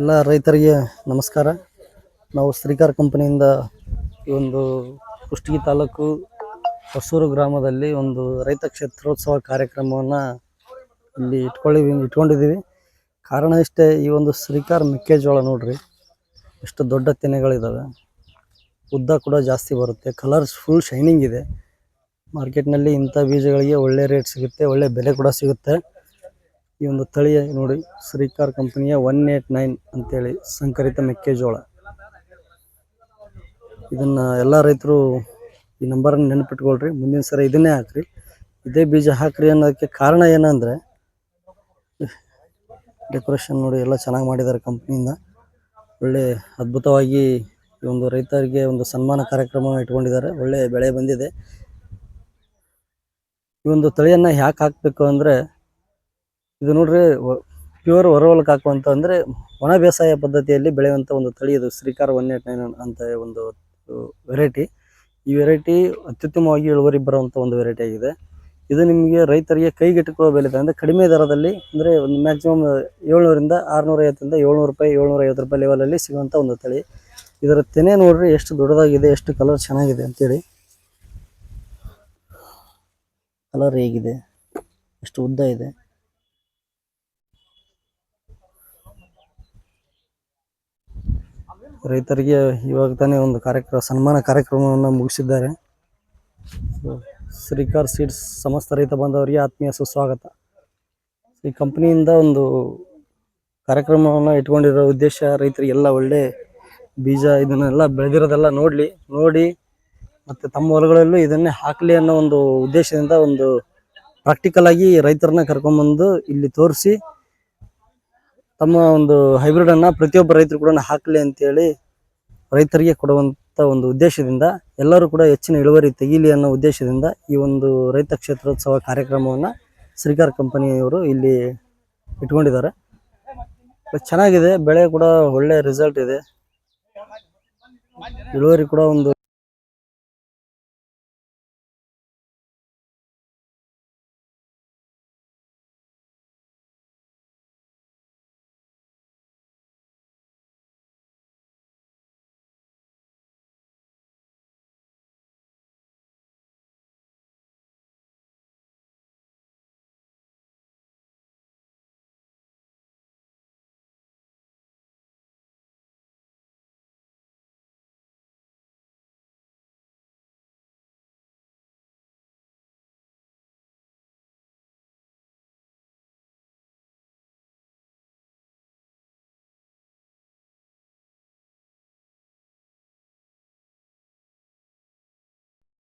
ಎಲ್ಲ ರೈತರಿಗೆ ನಮಸ್ಕಾರ. ನಾವು ಶ್ರೀಕಾರ್ ಕಂಪನಿಯಿಂದ ಈ ಒಂದು ಕುಷ್ಟಗಿ ತಾಲೂಕು ಹೊಸೂರು ಗ್ರಾಮದಲ್ಲಿ ಒಂದು ರೈತ ಕ್ಷೇತ್ರೋತ್ಸವ ಕಾರ್ಯಕ್ರಮವನ್ನು ಇಲ್ಲಿ ಇಟ್ಕೊಳ್ಳಿ, ಇಟ್ಕೊಂಡಿದ್ದೀವಿ. ಕಾರಣ ಇಷ್ಟೇ, ಈ ಒಂದು ಶ್ರೀಕಾರ್ ಮೆಕ್ಕೆಜೋಳ ನೋಡ್ರಿ, ಎಷ್ಟು ದೊಡ್ಡ ತೆನೆಗಳಿದ್ದಾವೆ ಉದ್ದ ಕೂಡ ಜಾಸ್ತಿ ಬರುತ್ತೆ ಕಲರ್ಸ್ ಫುಲ್ ಶೈನಿಂಗ್ ಇದೆ. ಮಾರ್ಕೆಟ್ನಲ್ಲಿ ಇಂಥ ಬೀಜಗಳಿಗೆ ಒಳ್ಳೆ ರೇಟ್ ಸಿಗುತ್ತೆ, ಒಳ್ಳೆ ಬೆಲೆ ಕೂಡ ಸಿಗುತ್ತೆ. ಈ ಒಂದು ತಳಿಯ ನೋಡಿ, ಶ್ರೀಕಾರ್ ಕಂಪನಿಯ ಒನ್ ಏಟ್ ನೈನ್ ಅಂತೇಳಿ ಸಂಕರಿತ ಮೆಕ್ಕೆಜೋಳ. ಇದನ್ನ ಎಲ್ಲ ರೈತರು ಈ ನಂಬರನ್ನು ನೆನಪಿಟ್ಕೊಳ್ರಿ, ಮುಂದಿನ ಸರಿ ಇದನ್ನೇ ಹಾಕ್ರಿ. ಇದೇ ಬೀಜ ಹಾಕ್ರಿ ಅನ್ನೋದಕ್ಕೆ ಕಾರಣ ಏನಂದರೆ ಡೆಕೋರೇಷನ್ ನೋಡಿ ಎಲ್ಲ ಚೆನ್ನಾಗಿ ಮಾಡಿದ್ದಾರೆ ಕಂಪ್ನಿಯಿಂದ. ಒಳ್ಳೆ ಅದ್ಭುತವಾಗಿ ಈ ಒಂದು ರೈತರಿಗೆ ಒಂದು ಸನ್ಮಾನ ಕಾರ್ಯಕ್ರಮ ಇಟ್ಕೊಂಡಿದ್ದಾರೆ. ಒಳ್ಳೆ ಬೆಳೆ ಬಂದಿದೆ. ಈ ಒಂದು ತಳಿಯನ್ನ ಯಾಕೆ ಹಾಕಬೇಕು ಅಂದ್ರೆ ಇದು ನೋಡ್ರಿ ಪ್ಯೂರ್ ಹೊರವಲಕ್ಕೆ ಹಾಕುವಂತ ಅಂದ್ರೆ ಒಣ ಬೇಸಾಯ ಪದ್ಧತಿಯಲ್ಲಿ ಬೆಳೆಯುವಂತ ಒಂದು ತಳಿ ಇದು ಶ್ರೀಕಾರ ಒನ್ ಏಟ್ ನೈನ್ ಅಂತ ಒಂದು ವೆರೈಟಿ ಈ ವೆರೈಟಿ ಅತ್ಯುತ್ತಮವಾಗಿ ಇಳುವರಿ ಬರುವಂತ ಒಂದು ವೆರೈಟಿ ಆಗಿದೆ. ಇದು ನಿಮಗೆ ರೈತರಿಗೆ ಕೈಗೆಟುಕುವ ಬೆಲೆ ಅಂದರೆ ಕಡಿಮೆ ದರದಲ್ಲಿ ಅಂದ್ರೆ ಒಂದು ಮ್ಯಾಕ್ಸಿಮಮ್ ಏಳ್ನೂರಿಂದ ಆರುನೂರ ಐವತ್ತರಿಂದ ಏಳ್ನೂರು ರೂಪಾಯಿ ಏಳ್ನೂರ ಐವತ್ತು ರೂಪಾಯಿ ಲೆವೆಲಲ್ಲಿ ಸಿಗುವಂತ ಒಂದು ತಳಿ. ಇದರ ತೆನೆ ನೋಡ್ರಿ ಎಷ್ಟು ದೊಡ್ಡದಾಗಿದೆ, ಎಷ್ಟು ಕಲರ್ ಚೆನ್ನಾಗಿದೆ ಅಂತೇಳಿ. ಕಲರ್ ಹೇಗಿದೆ, ಎಷ್ಟು ಉದ್ದ ಇದೆ. ರೈತರಿಗೆ ಇವಾಗ ತಾನೇ ಒಂದು ಕಾರ್ಯಕ್ರಮ, ಸನ್ಮಾನ ಕಾರ್ಯಕ್ರಮವನ್ನು ಮುಗಿಸಿದ್ದಾರೆ. ಸೊ, ಶ್ರೀಕಾರ್ ಸೀಡ್ಸ್ ಸಮಸ್ತ ರೈತ ಬಾಂಧವರಿಗೆ ಆತ್ಮೀಯ ಸುಸ್ವಾಗತ. ಈ ಕಂಪ್ನಿಯಿಂದ ಒಂದು ಕಾರ್ಯಕ್ರಮವನ್ನು ಇಟ್ಕೊಂಡಿರೋ ಉದ್ದೇಶ ರೈತರಿಗೆಲ್ಲ ಒಳ್ಳೆ ಬೀಜ ಇದನ್ನೆಲ್ಲ ಬೆಳೆದಿರೋದೆಲ್ಲ ನೋಡಲಿ, ನೋಡಿ ಮತ್ತು ತಮ್ಮ ಹೊಲಗಳಲ್ಲೂ ಇದನ್ನೇ ಹಾಕಲಿ ಅನ್ನೋ ಒಂದು ಉದ್ದೇಶದಿಂದ ಒಂದು ಪ್ರಾಕ್ಟಿಕಲ್ ಆಗಿ ರೈತರನ್ನ ಕರ್ಕೊಂಬಂದು ಇಲ್ಲಿ ತೋರಿಸಿ ತಮ್ಮ ಒಂದು ಹೈಬ್ರಿಡ್ ಅನ್ನ ಪ್ರತಿಯೊಬ್ಬ ರೈತರು ಕೂಡ ಹಾಕಲಿ ಅಂತೇಳಿ ರೈತರಿಗೆ ಕೊಡುವಂತ ಒಂದು ಉದ್ದೇಶದಿಂದ ಎಲ್ಲರೂ ಕೂಡ ಹೆಚ್ಚಿನ ಇಳುವರಿ ತೆಗೀಲಿ ಅನ್ನೋ ಉದ್ದೇಶದಿಂದ ಈ ಒಂದು ರೈತ ಕ್ಷೇತ್ರೋತ್ಸವ ಕಾರ್ಯಕ್ರಮವನ್ನು ಶ್ರೀಕಾರ್ ಕಂಪನಿಯವರು ಇಲ್ಲಿ ಇಟ್ಕೊಂಡಿದ್ದಾರೆ. ಚೆನ್ನಾಗಿದೆ, ಬೆಳೆ ಕೂಡ ಒಳ್ಳೆ ರಿಸಲ್ಟ್ ಇದೆ. ಇಳುವರಿ ಕೂಡ ಒಂದು